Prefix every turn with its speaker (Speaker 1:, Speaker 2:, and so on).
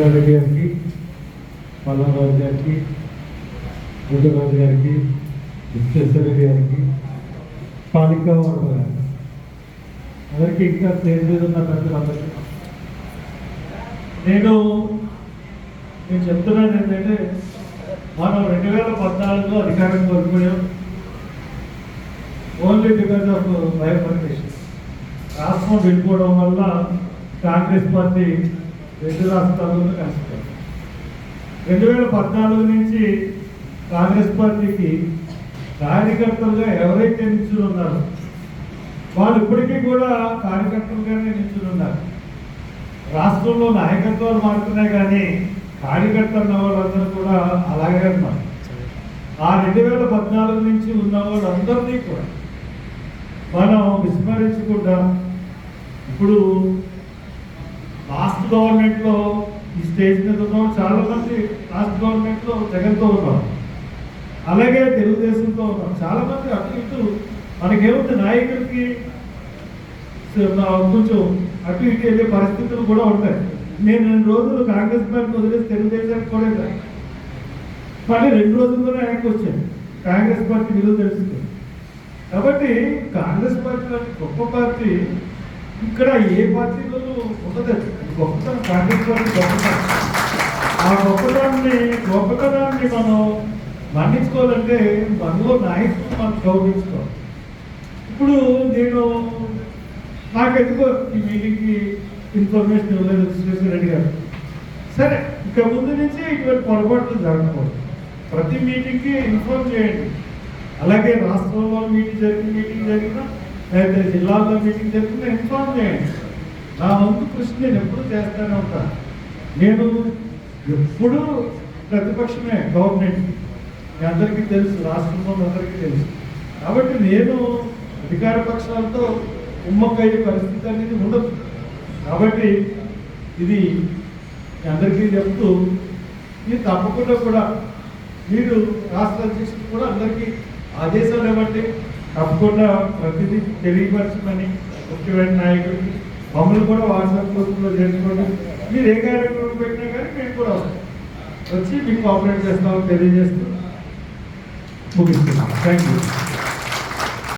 Speaker 1: రెడ్డి గారికి పల్లంరాజు గారికి బుద్ధరాజు గారికి విశ్వేశ్వరరెడ్డి గారికి పాలికా గారికి. అందరికీ ఇంకా స్టేజ్ మీద ఉన్న పెద్దలందరికీ. నేను నేను చెప్తున్నాను ఏంటంటే మనం రెండు వేల పద్నాలుగులో అధికారం కోల్పోయాం. ఓన్లీ బికాజ్ ఆఫ్ బయోపరిటేషన్ రాష్ట్రం వెళ్ళిపోవడం వల్ల కాంగ్రెస్ పార్టీ రెండు రాష్ట్రాలను కలిసిపోయింది రెండు వేల పద్నాలుగు నుంచి కాంగ్రెస్ పార్టీకి కార్యకర్తలుగా ఎవరైతే నిల్చుని ఉన్నారో వాళ్ళు ఇప్పటికీ కూడా కార్యకర్తలుగానే నిల్చుని ఉన్నారు. రాష్ట్రంలో నాయకత్వాలు మారుతున్నాయి కానీ కార్యకర్తలు ఉన్న వాళ్ళందరూ కూడా అలాగే ఉన్నారు. ఆ రెండు వేల పద్నాలుగు నుంచి ఉన్న వాళ్ళందరినీ కూడా మనం విస్మరించకుండా ఇప్పుడు గవర్నమెంట్లో ఈ స్టేజ్ మీద ఉన్నాం చాలా మంది గవర్నమెంట్లో జగన్తో ఉన్నాం అలాగే తెలుగుదేశంతో ఉన్నాం చాలా మంది అటు ఇటు మనకేముంది నాయకుడికి కొంచెం అటు ఇటు వెళ్ళే పరిస్థితులు కూడా ఉంటాయి. నేను రెండు రోజులు కాంగ్రెస్ పార్టీ వదిలేసి తెలుగుదేశానికి కూడా మళ్ళీ రెండు రోజుల్లోనే ఆయనకు వచ్చాను. కాంగ్రెస్ పార్టీ విలువ తెలుస్తుంది కాబట్టి కాంగ్రెస్ పార్టీ లాంటి గొప్ప పార్టీ ఇక్కడ ఏ పార్టీలో ఉండదు. గొప్పతనం కాంగ్రెస్ పార్టీ గొప్పతనం. ఆ గొప్పతనాన్ని గొప్పతనాన్ని మనం మన్నించుకోవాలంటే మనలో నాయకులు మనం గౌరవించుకోవాలి. ఇప్పుడు నేను నాకు ఎందుకో ఈ మీటింగ్కి ఇన్ఫర్మేషన్ ఇవ్వలేదు విశ్వేశ్వర రెడ్డి గారు. సరే ఇక ముందు నుంచి ఇటువంటి పొరపాట్లు జరగకూడదు. ప్రతి మీటింగ్కి ఇన్ఫార్మ్ చేయండి. అలాగే రాష్ట్రంలో మీటింగ్ జరిగిన మీటింగ్ జరిగినా లేకపోతే జిల్లాలో మీటింగ్ జరిగినా ఇన్ఫార్మ్ చేయండి. నా వంతు కృషి నేను ఎప్పుడు చేస్తూనే ఉంటాను నేను ఎప్పుడూ ప్రతిపక్షమే గవర్నమెంట్. మీ అందరికీ తెలుసు రాష్ట్రంలో అందరికీ తెలుసు. కాబట్టి నేను అధికార పక్షాలతో ఉమ్మక్కయ్యే పరిస్థితి అనేది ఉండదు. కాబట్టి ఇది మీ అందరికీ చెప్తూ ఇది తప్పకుండా కూడా మీరు రాష్ట్ర అధ్యక్షులు కూడా అందరికీ ఆదేశాలు ఇవ్వండి. తప్పకుండా ప్రతిదీ తెలియపరచమని ముఖ్యమైన నాయకుడికి మమ్మల్ని కూడా వాట్సాప్ గ్రూప్లో చేసుకోండి మీరు ఏ కార్యక్రమం పెట్టినా కానీ మేము కూడా వచ్చి మీకు కోఆపరేట్ చేస్తామని తెలియజేస్తూ ముగిస్తున్నాం థ్యాంక్ యూ